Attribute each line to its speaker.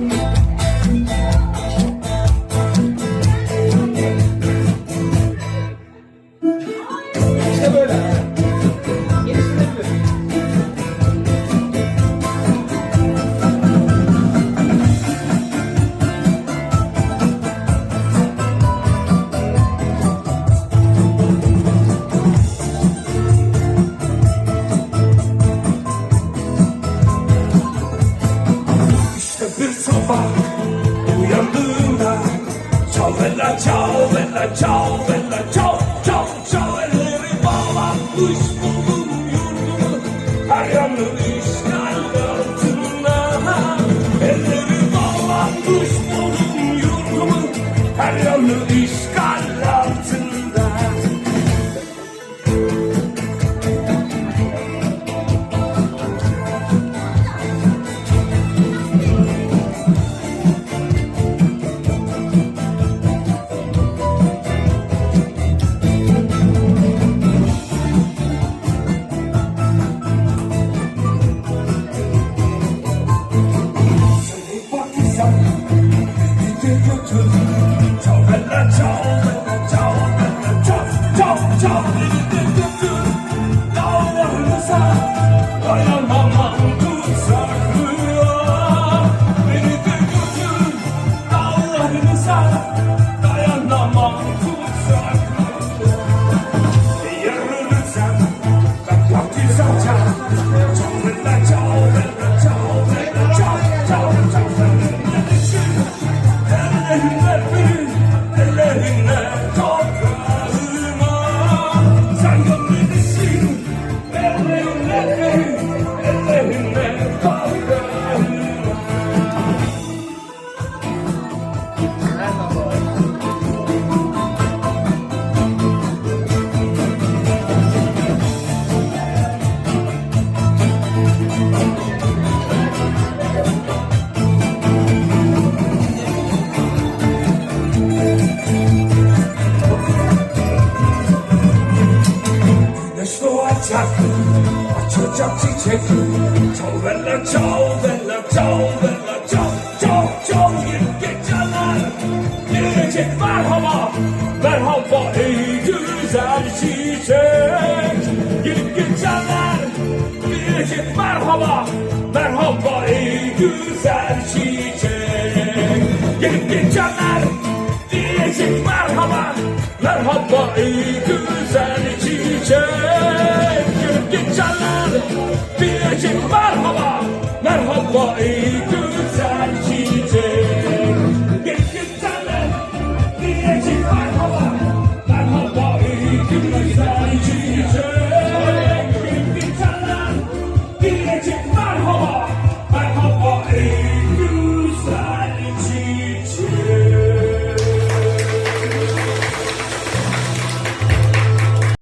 Speaker 1: Thank you.
Speaker 2: Sabah uyandığımda Çal bella çal bella çal bella çal çal çal Elleri bağlanmış 天就成，超人啊超人啊超人啊超超超人的点点点，到我路上，我要茫茫路上啊，你的点点点，到我路上，我要茫茫路上。一路路上，把高地上唱，超人啊超人啊超人啊超超超。Çiçek. Çal bella çal bella çal bella çal çal çal yeni geceler. Gelecek merhaba, merhaba ey güzel çiçek. Yeni geceler, gelecek merhaba, merhaba ey güzel çiçek. Yeni geceler, diyecek merhaba, merhaba ey güzel Bye.